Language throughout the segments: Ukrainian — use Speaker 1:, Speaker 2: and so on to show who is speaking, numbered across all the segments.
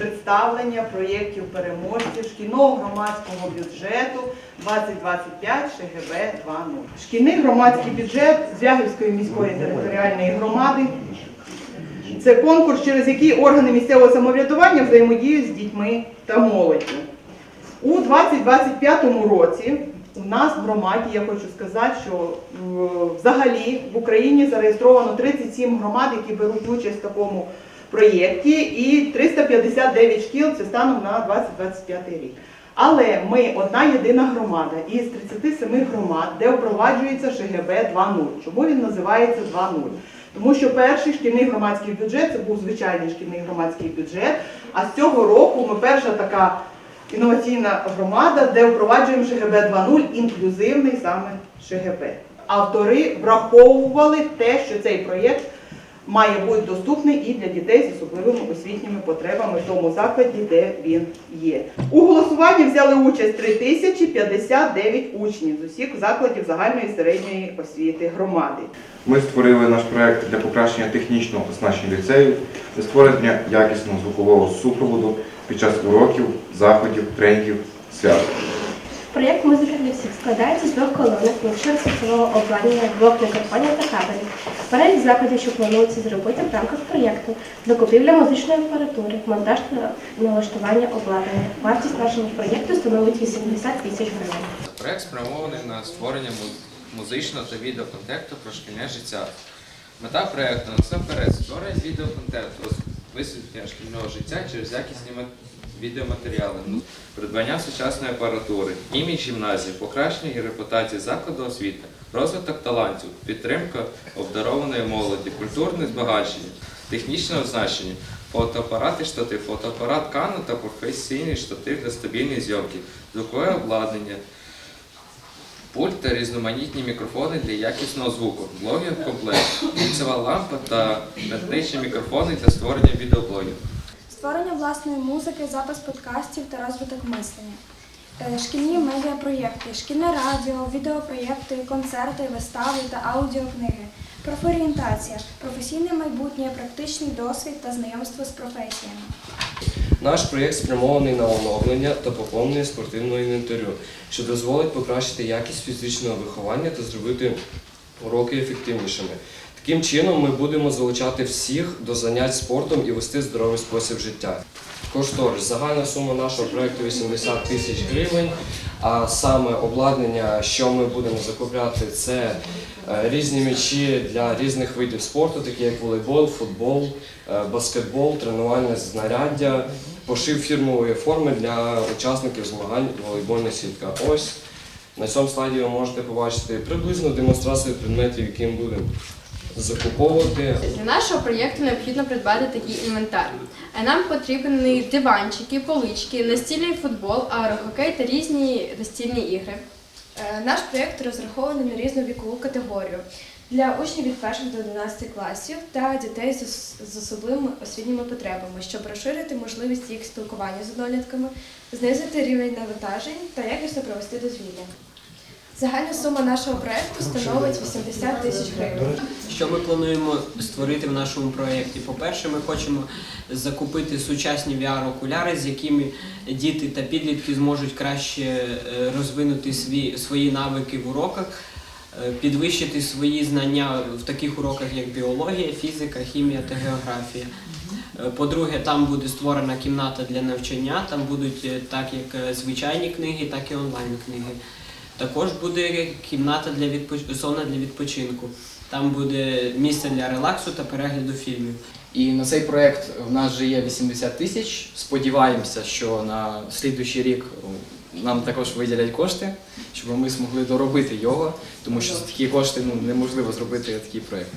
Speaker 1: представлення проєктів переможців шкільного громадського бюджету 2025 ШГБ 2.0. Шкільний громадський бюджет Звягільської міської територіальної громади це конкурс, через який органи місцевого самоврядування взаємодіють з дітьми та молоддю. У 2025 році у нас в громаді, я хочу сказати, що е, взагалі в Україні зареєстровано 37 громад, які беруть участь в такому проєкті, і 359 шкіл це станом на 2025 рік. Але ми одна єдина громада із 37 громад, де впроваджується ШГБ 2.0. Чому він називається 2.0? Тому що перший шкільний громадський бюджет це був звичайний шкільний громадський бюджет. А з цього року ми перша така інноваційна громада, де впроваджуємо ШГБ 2.0, інклюзивний саме ШГБ. Автори враховували те, що цей проєкт має бути доступний і для дітей з особливими освітніми потребами в тому закладі, де він є. У голосуванні взяли участь 3059 учнів з усіх закладів загальної середньої освіти громади.
Speaker 2: Ми створили наш проект для покращення технічного оснащення ліцею, для створення якісного звукового супроводу під час уроків, заходів, тренінгів, свят.
Speaker 3: Проєкт музика для всіх складається з двох колонок, мікшер світлового обладнання, блок мікрофонів та кабелів. Перелік заходів, що планується зробити в рамках проєкту, закупівля музичної апаратури, монтаж та налаштування обладнання. Вартість нашого проєкту становить 80 тисяч гривень.
Speaker 4: Проект спрямований на створення музичного та відеоконтенту про шкільне життя. Мета проекту насамперед створення відеоконтенту, висвітлення шкільного життя через якісні відеоматеріали, ну, придбання сучасної апаратури, імідж гімназії, покращення і репутації закладу освіти, розвиток талантів, підтримка обдарованої молоді, культурне збагачення, технічне оснащення, фотоапарат і штатив, фотоапарат Canon та професійний штатив для стабільної зйомки, звукове обладнання, пульт та різноманітні мікрофони для якісного звуку, блогер комплект, кільцева лампа та метничні мікрофони для створення відеоблогів.
Speaker 5: Створення власної музики, запис подкастів та розвиток мислення. Е, Шкільні медіапроєкти, шкільне радіо, відеопроєкти, концерти, вистави та аудіокниги. Профорієнтація, професійне майбутнє, практичний досвід та знайомство з професіями.
Speaker 6: Наш проєкт спрямований на оновлення та поповнення спортивного інвентарю, що дозволить покращити якість фізичного виховання та зробити уроки ефективнішими. Таким чином, ми будемо залучати всіх до занять спортом і вести здоровий спосіб життя. Кошторис. Загальна сума нашого проєкту 80 тисяч гривень. А саме обладнання, що ми будемо закупляти, це е, різні м'ячі для різних видів спорту, такі як волейбол, футбол, е, баскетбол, тренувальне знаряддя, пошив фірмової форми для учасників змагань волейбольна сітка. Ось на цьому слайді ви можете побачити приблизну демонстрацію предметів, які ми будемо закуповувати.
Speaker 7: Для нашого проєкту необхідно придбати такий інвентар. Е, Нам потрібні диванчики, полички, настільний футбол, аерохокей та різні настільні ігри.
Speaker 8: Е, Наш проєкт розрахований на різну вікову категорію для учнів від 1 до 11 класів та дітей з з особливими освітніми потребами, щоб розширити можливість їх спілкування з однолітками, знизити рівень навантажень та якісно провести дозвілля. Загальна сума нашого проєкту становить 80 тисяч гривень.
Speaker 9: Що ми плануємо створити в нашому проєкті? По-перше, ми хочемо закупити сучасні VR-окуляри, з якими діти та підлітки зможуть краще е, розвинути свої, свої навики в уроках, е, підвищити свої знання в таких уроках, як біологія, фізика, хімія та географія. Е, По-друге, там буде створена кімната для навчання, там будуть так як звичайні книги, так і онлайн-книги. Також буде кімната для відпоч... зона для відпочинку. Там буде місце для релаксу та перегляду фільмів.
Speaker 10: І на цей проект в нас вже є 80 тисяч. Сподіваємося, що на слідуючий рік нам також виділять кошти, щоб ми змогли доробити його, тому що за такі кошти ну, неможливо зробити такий проект.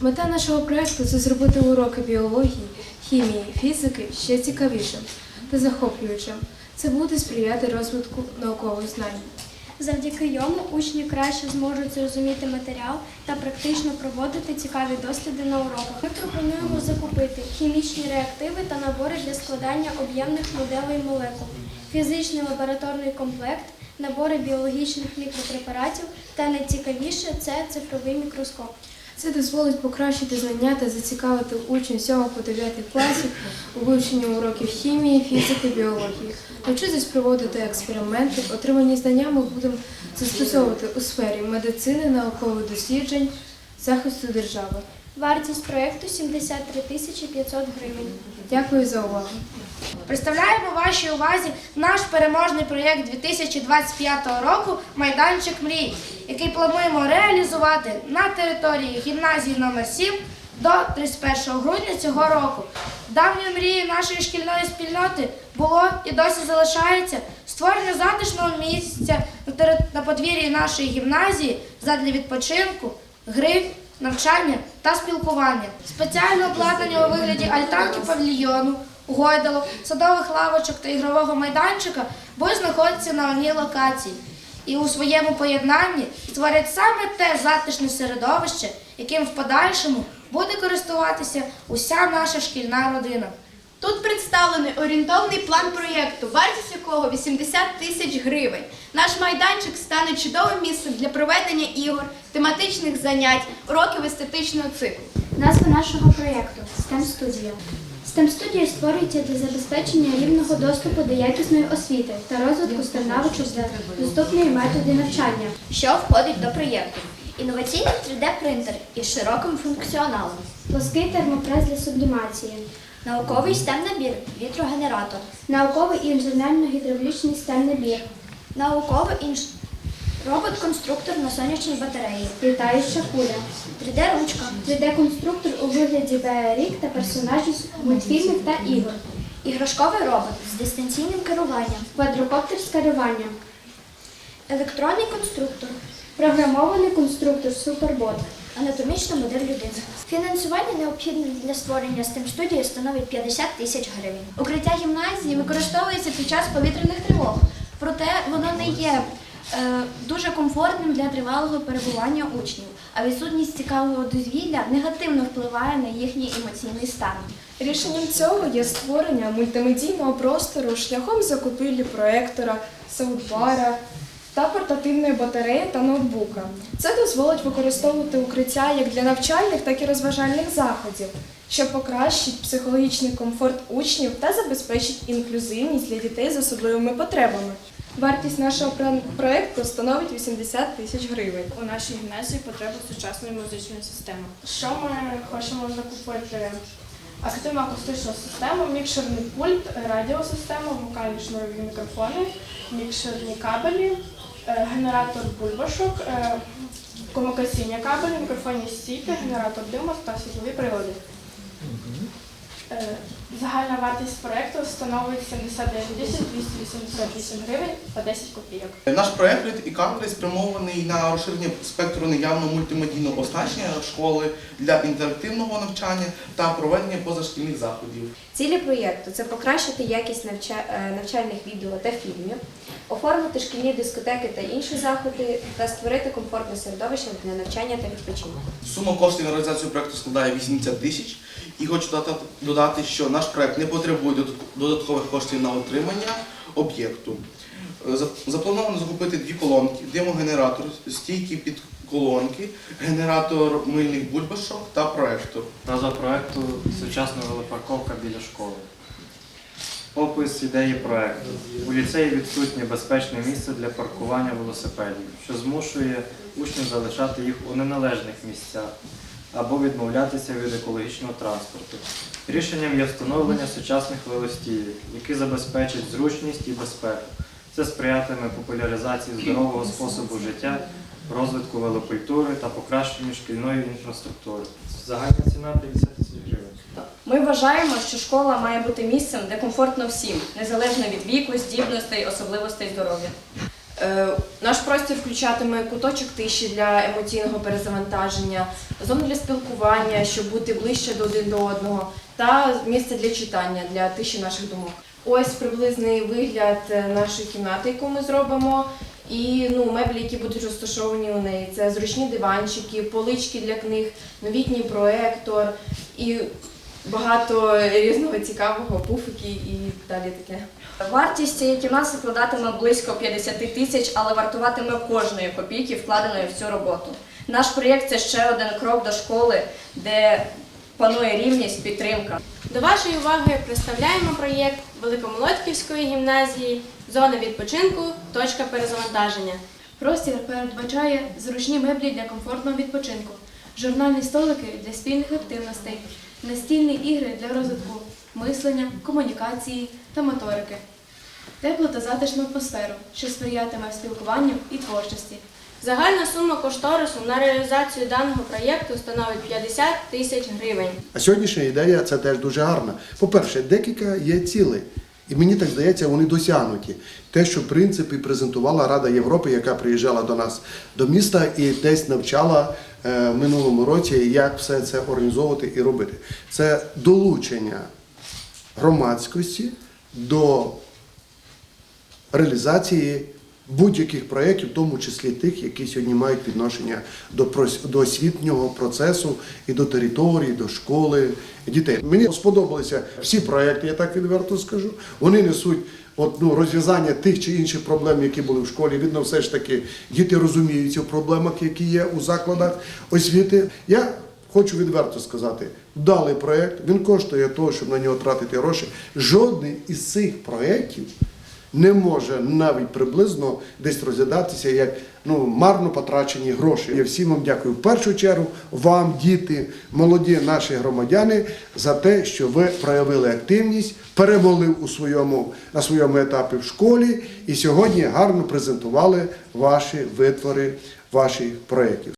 Speaker 8: Мета нашого проєкту це зробити уроки біології, хімії, фізики ще цікавішим та захоплюючим. Це буде сприяти розвитку наукових знань.
Speaker 5: Завдяки йому учні краще зможуть зрозуміти матеріал та практично проводити цікаві досліди на уроках. Ми пропонуємо закупити хімічні реактиви та набори для складання об'ємних моделей молекул, фізичний лабораторний комплект, набори біологічних мікропрепаратів та найцікавіше це цифровий мікроскоп.
Speaker 8: Це дозволить покращити знання та зацікавити учнів 7 по 9 класів у вивченні уроків хімії, фізики, біології. Навчитись проводити експерименти, отримані знання ми будемо застосовувати у сфері медицини, наукових досліджень, захисту держави.
Speaker 5: Вартість проєкту 73 тисячі 500 гривень.
Speaker 8: Дякую за увагу.
Speaker 5: Представляємо вашій увазі наш переможний проєкт 2025 року Майданчик мрій, який плануємо реалізувати на території гімназії номер 7 до 31 грудня цього року. Давньою мрією нашої шкільної спільноти було і досі залишається створення затишного місця на подвір'ї нашої гімназії задля відпочинку, гри, навчання та спілкування. Спеціальне обладнання у вигляді альтанки павільйону, гойдалок, садових лавочок та ігрового майданчика буде знаходитися на одній локації і у своєму поєднанні створять саме те затишне середовище, яким в подальшому буде користуватися уся наша шкільна родина.
Speaker 7: Тут представлений орієнтовний план проєкту, вартість якого 80 тисяч гривень. Наш майданчик стане чудовим місцем для проведення ігор, тематичних занять, уроків естетичного циклу.
Speaker 5: Назва нашого проєкту STEM Studio. STEM Studio створюється для забезпечення рівного доступу до якісної освіти та розвитку STEM навичок для доступної методи навчання.
Speaker 11: Що входить до проєкту? Інноваційний 3D-принтер із широким функціоналом,
Speaker 5: Плоский термопрес для сублімації,
Speaker 11: науковий STEM-набір, вітрогенератор,
Speaker 5: науковий і інженерно-гідравлічний STEM набір,
Speaker 11: науковий інж... робот-конструктор на сонячній батареї,
Speaker 5: літаюча куля,
Speaker 11: 3D-ручка,
Speaker 5: 3D-конструктор у вигляді БРІК та персонажів мультфільмів та ігор,
Speaker 11: іграшковий робот з дистанційним керуванням,
Speaker 5: квадрокоптер з керуванням,
Speaker 11: електронний конструктор,
Speaker 5: програмований конструктор Супербот.
Speaker 11: Анатомічна модель людини. Фінансування необхідне для створення STEM студії становить 50 тисяч гривень.
Speaker 7: Укриття гімназії використовується під час повітряних тривог, проте воно не є е, дуже комфортним для тривалого перебування учнів, а відсутність цікавого дозвілля негативно впливає на їхній емоційний стан.
Speaker 8: Рішенням цього є створення мультимедійного простору шляхом закупівлі проектора, саудбара та портативної батареї та ноутбука. Це дозволить використовувати укриття як для навчальних, так і розважальних заходів, що покращить психологічний комфорт учнів та забезпечить інклюзивність для дітей з особливими потребами. Вартість нашого про- проекту становить 80 тисяч гривень.
Speaker 12: У нашій гімназії потреба сучасної музичної системи. Що ми хочемо закупити? Активну акустичну систему, мікшерний пульт, радіосистему, вокальні шнурові мікрофони, мікшерні кабелі, генератор бульбашок, е, комунікаційні кабелі, мікрофонні стійки, генератор диму та світлові прилади. Е, Загальна вартість проекту становить 79 тисяч 288 гривень та 10 копійок.
Speaker 13: Наш проект «Лід і кадри спрямований на розширення спектру наявного мультимедійного оснащення школи для інтерактивного навчання та проведення позашкільних заходів.
Speaker 3: Цілі проєкту це покращити якість навча- е, навчальних відео та фільмів, оформити шкільні дискотеки та інші заходи та створити комфортне середовище для навчання та відпочинку.
Speaker 13: Сума коштів на реалізацію проекту складає 80 тисяч. І хочу додати- додати, що наш проект не потребує додаткових коштів на отримання об'єкту. Е, Заплановано закупити дві колонки, димогенератор, стійки під колонки, генератор мильних бульбашок та проектор.
Speaker 14: Назва проекту Сучасна велопарковка біля школи. Опис ідеї проекту. У ліцеї відсутнє безпечне місце для паркування велосипедів, що змушує учнів залишати їх у неналежних місцях або відмовлятися від екологічного транспорту. Рішенням є встановлення сучасних велостіїв, які забезпечать зручність і безпеку. Це сприятиме популяризації здорового способу життя, розвитку велокультури та покращенню шкільної інфраструктури. Загальна ціна 50 тисяч гривень.
Speaker 3: Ми вважаємо, що школа має бути місцем, де комфортно всім, незалежно від віку, здібностей, особливостей здоров'я.
Speaker 8: Е, Наш простір включатиме куточок тиші для емоційного перезавантаження, зону для спілкування, щоб бути ближче до один до одного, та місце для читання, для тиші наших думок. Ось приблизний вигляд е, нашої кімнати, яку ми зробимо. І ну, меблі, які будуть розташовані у неї. Це зручні диванчики, полички для книг, новітній проектор і багато різного цікавого, пуфики і далі таке.
Speaker 3: Вартість цієї кімнати складатиме близько 50 тисяч, але вартуватиме кожної копійки, вкладеної в цю роботу.
Speaker 15: Наш проєкт це ще один крок до школи, де панує рівність, підтримка.
Speaker 12: До вашої уваги представляємо проєкт Великомолодьківської гімназії Зона відпочинку. Точка перезавантаження.
Speaker 8: Простір передбачає зручні меблі для комфортного відпочинку, журнальні столики для спільних активностей, настільні ігри для розвитку мислення, комунікації та моторики, теплу та затишну атмосферу, що сприятиме спілкуванню і творчості.
Speaker 12: Загальна сума кошторису на реалізацію даного проєкту становить 50 тисяч гривень.
Speaker 16: А сьогоднішня ідея це теж дуже гарна. По-перше, декілька є цілей. І мені так здається, вони досягнуті. Те, що в принципі презентувала Рада Європи, яка приїжджала до нас до міста і десь навчала е, в минулому році, як все це організовувати і робити. Це долучення громадськості до реалізації будь-яких проєктів, в тому числі тих, які сьогодні мають відношення до, до освітнього процесу і до території, до школи дітей. Мені сподобалися всі проєкти, я так відверто скажу. Вони несуть от, ну, розв'язання тих чи інших проблем, які були в школі. Видно, все ж таки діти розуміються в проблемах, які є у закладах освіти. Я Хочу відверто сказати, вдалий проєкт, він коштує того, щоб на нього тратити гроші. Жодний із цих проєктів не може навіть приблизно десь розглядатися як ну, марно потрачені гроші. Я всім вам дякую в першу чергу, вам, діти, молоді наші громадяни, за те, що ви проявили активність, перемогли у своєму, на своєму етапі в школі і сьогодні гарно презентували ваші витвори ваших проєктів.